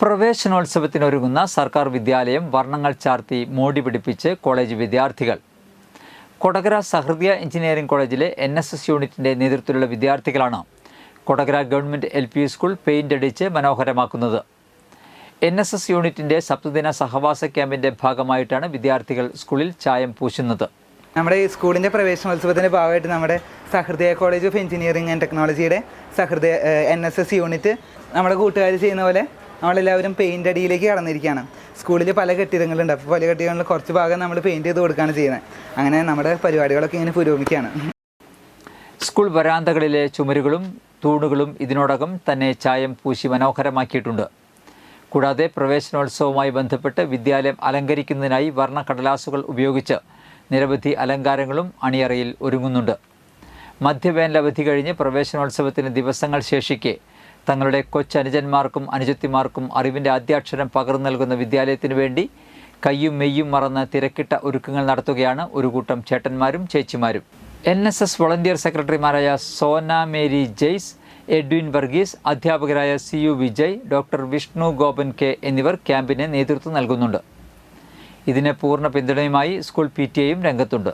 പ്രവേശനോത്സവത്തിനൊരുങ്ങുന്ന സർക്കാർ വിദ്യാലയം വർണങ്ങൾ ചാർത്തി മോടി പിടിപ്പിച്ച് കോളേജ് വിദ്യാർത്ഥികൾ. കൊടകര സഹൃദയ എഞ്ചിനീയറിംഗ് കോളേജിലെ എൻ എസ് എസ് യൂണിറ്റിന്റെ നേതൃത്വത്തിലുള്ള വിദ്യാർത്ഥികളാണ് Kodakara government L P school paint അടിച്ച് മനോഹരമാക്കുന്നത്. എൻ എസ് എസ് യൂണിറ്റിന്റെ സപ്തദിന സഹവാസ ക്യാമ്പിന്റെ ഭാഗമായിട്ടാണ് വിദ്യാർത്ഥികൾ സ്കൂളിൽ ചായം പൂശുന്നത്. നമ്മുടെ ഈ സ്കൂളിന്റെ പ്രവേശനോത്സവത്തിന്റെ ഭാഗമായിട്ട് നമ്മുടെ Sahrudaya college of engineering and ടെക്നോളജിയുടെ Sahrudaya N S S unit നമ്മുടെ കൂട്ടുകാർ ചെയ്യുന്ന പോലെ നമ്മളെല്ലാവരും പെയിന്റ് അടിയിലേക്ക് കടന്നിരിക്കുകയാണ്. സ്കൂളിൽ പല കെട്ടിടങ്ങളുണ്ട്. അപ്പോൾ പല കെട്ടിടങ്ങളിൽ കുറച്ച് ഭാഗം നമ്മൾ പെയിന്റ് ചെയ്ത് കൊടുക്കുകയാണ് ചെയ്യുന്നത്. അങ്ങനെ നമ്മുടെ പരിപാടികളൊക്കെ ഇങ്ങനെ പുരോഗമിക്കുകയാണ്. സ്കൂൾ വരാന്തകളിലെ ചുമരുകളും തൂണുകളും ഇതിനോടകം തന്നെ ചായം പൂശി മനോഹരമാക്കിയിട്ടുണ്ട്. കൂടാതെ പ്രവേശനോത്സവവുമായി ബന്ധപ്പെട്ട് വിദ്യാലയം അലങ്കരിക്കുന്നതിനായി വർണക്കടലാസുകൾ ഉപയോഗിച്ച് നിരവധി അലങ്കാരങ്ങളും അണിയറയിൽ ഒരുങ്ങുന്നുണ്ട്. മധ്യവേനലവധി കഴിഞ്ഞ് പ്രവേശനോത്സവത്തിന് ദിവസങ്ങൾ ശേഷിക്കെ തങ്ങളുടെ കൊച്ചനുജന്മാർക്കും അനുജത്തിമാർക്കും അറിവിന്റെ ആദ്യാക്ഷരം പകർന്നു നൽകുന്ന വിദ്യാലയത്തിനു വേണ്ടി കയ്യും മെയ്യും മറന്ന് തിരക്കിട്ട ഒരുക്കങ്ങൾ നടത്തുകയാണ് ഒരു കൂട്ടം ചേട്ടന്മാരും ചേച്ചിമാരും. എൻ എസ് എസ് വോളണ്ടിയർ സെക്രട്ടറിമാരായ സോന മേരി ജെയ്സ് എഡ്വിൻ വർഗീസ് അധ്യാപകരായ C U Vijay doctor Vishnu Gopan K എന്നിവർ ക്യാമ്പിന് നേതൃത്വം നൽകുന്നുണ്ട്. ഇതിന് പൂർണ പിന്തുണയുമായി സ്കൂൾ പി ടി എയും രംഗത്തുണ്ട്.